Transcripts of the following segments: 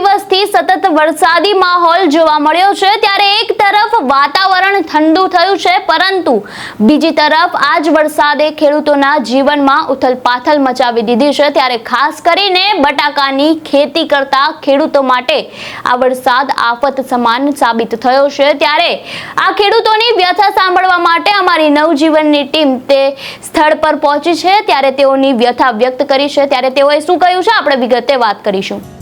દિવસથી સતત વરસાદી માહોલ જોવા મળ્યો છે. ત્યારે એક તરફ વાતાવરણ ઠંડુ થયું છે, પરંતુ બીજી તરફ આ જ વરસાદે ખેડૂતોના જીવનમાં ઉથલપાથલ મચાવી દીધી છે. ત્યારે ખાસ કરીને બટાકાની ખેતી કરતા ખેડૂતો માટે આ વરસાદ આફત સમાન સાબિત થયો છે. ત્યારે આ ખેડૂતોની વ્યથા સાંભળવા માટે અમારી નવજીવનની ટીમ તે સ્થળ પર પહોંચી છે. ત્યારે તેઓની વ્યથા વ્યક્ત કરી છે. ત્યારે તેઓએ શું કહ્યું છે? આપણે વિગતે વાત કરીશું.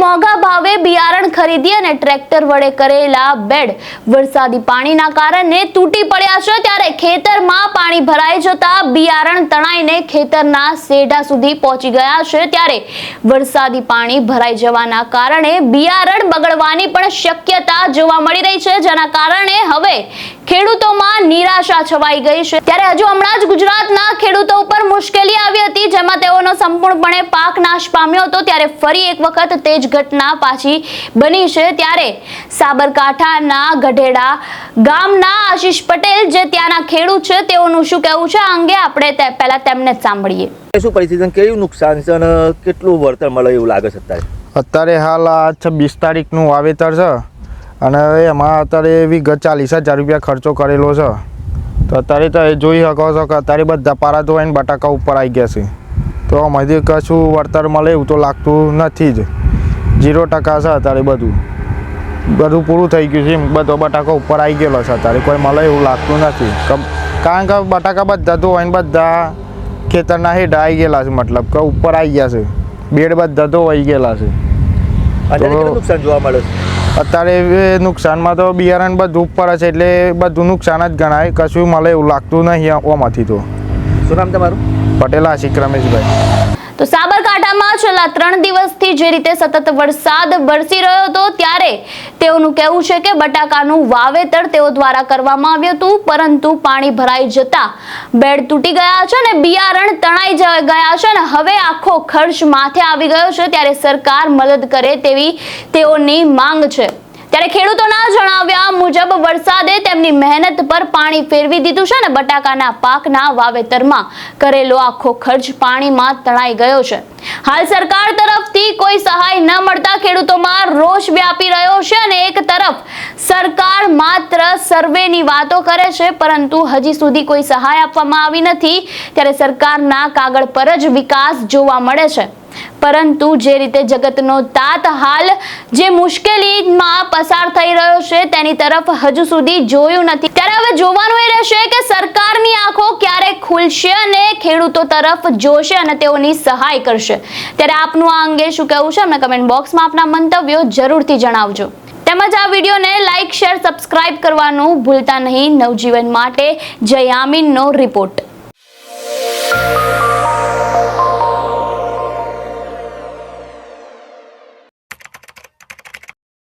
મોંઘા ભાવે બિયારણ ખરીદી અને ટ્રેક્ટર વડે કરેલા બેડ વરસાદી પાણીના કારણે તૂટી પડ્યા છે. ત્યારે ખેતરમાં પાણી ભરાઈ જતા બિયારણ તણાઈને ખેતરના સેઢા સુધી પહોંચી ગયા છે. ત્યારે વરસાદી પાણી ભરાઈ જવાના કારણે બિયારણ બગડવાની પણ શક્યતા જોવા મળી રહી છે. જેના કારણે હવે ખેડૂતોમાં નિરાશા છવાઈ ગઈ છે. ત્યારે હજુ હમણાં જ ગુજરાતના ખેડૂતો ઉપર મુશ્કેલી આવી હતી, જેમાં તેઓનો સંપૂર્ણપણે પાક નાશ પામ્યો હતો. ત્યારે ફરી એક વખત તે જ ઘટના પાછી બની છે ત્યારે સાબરકાંઠાના ગઢેડા ગામના આશીષ પટેલ જે ત્યાંના ખેડૂત છે તેઓનું શું કહેવું છે? આ અંગે આપણે પહેલા તેમને જ સાંભળીએ. શું પરિસ્થિતિ કેવું નુકસાન છે અને કેટલું વળતર મળે એવું લાગે છે અત્યારે? અત્યારે હાલ આ છવ્વીસ તારીખનું વાવેતર છે અને એમાં અત્યારે વિગત ચાલીસ હજાર રૂપિયા ખર્ચો કરેલો છે. તો અત્યારે તો એ જોઈ શકો છો કે અત્યારે બધા પારા ધોવાઈને બટાકા ઉપર આવી ગયા છે. તો આમાંથી કશું વળતર મળે એવું તો લાગતું નથી જ. જીરો ટકા છે અત્યારે બધું. બધું પૂરું થઈ ગયું છે બધો બટાકા ઉપર આવી ગયેલો છે અત્યારે. કોઈ મળે એવું લાગતું નથી. કારણ કે બટાકા બધા ધોવાઈને બધા ખેતરના હેઠ આવી ગયેલા છે મતલબ કે ઉપર આવી ગયા છે. બેડ બધા ધોવાઈ ગયેલા છે. અત્યારે નુકસાન જોવા મળે છે? અત્યારે નુકસાનમાં તો બિયારણ બધું ઉપર છે એટલે બધું નુકસાન જ ગણાય. કશું મળે એવું લાગતું નહીં ઓમાંથી તો. શું નામ તમારું? પટેલ આશિક રમેશભાઈ. તો સાબરકાંઠામાં છેલ્લા ત્રણ દિવસથી જે રીતે સતત વરસાદ વરસી રહ્યો હતો, ત્યારે તેઓનું કહેવું છે કે બટાકાનું વાવેતર તેઓ દ્વારા કરવામાં આવ્યું હતું, પરંતુ પાણી ભરાઈ જતા બેડ તૂટી ગયા છે અને બિયારણ તણાઈ ગયા છે અને હવે આખો ખર્ચ માથે આવી ગયો છે, ત્યારે સરકાર મદદ કરે તેવી તેઓની માંગ છે. ત્યારે ખેડૂતોના જણાવ્યા મુજબ વરસાદે તેમની મહેનત પર પાણી ફેરવી દીધું છે અને બટાકાના પાકના વાવેતરમાં કરેલો આખો ખર્ચ પાણીમાં તણાઈ ગયો છે. હાલ સરકાર તરફથી કોઈ સહાય ન મળતા ખેડૂતોમાં રોષ વ્યાપી રહ્યો છે અને એક તરફ સરકાર માત્ર સર્વેની વાતો કરે છે, પરંતુ હજી સુધી કોઈ સહાય આપવામાં આવી નથી. ત્યારે સરકારના કાગળ પર જ વિકાસ જોવા મળે છે. પરંતુ જે રીતે જગતનો તાત હાલ જે મુશ્કેલીમાં પસાર થઈ રહ્યો છે, તેની તરફ હજુ સુધી જોયું નથી. ત્યારે હવે જોવાનું એ રહેશે કે સરકારની આંખો ક્યારે ખુલશે અને ખેડૂતો તરફ જોશે અને તેઓની સહાય કરશે. ત્યારે આપનું આ અંગે શું કહેવું છે, અમને કમેન્ટ બોક્સમાં આપના મંતવ્યો જરૂરથી જણાવજો. તેમજ આ વિડીયોને લાઇક શેર સબસ્ક્રાઇબ કરવાનું ભૂલતા નહીં. નવજીવન માટે જયામીનનો રિપોર્ટ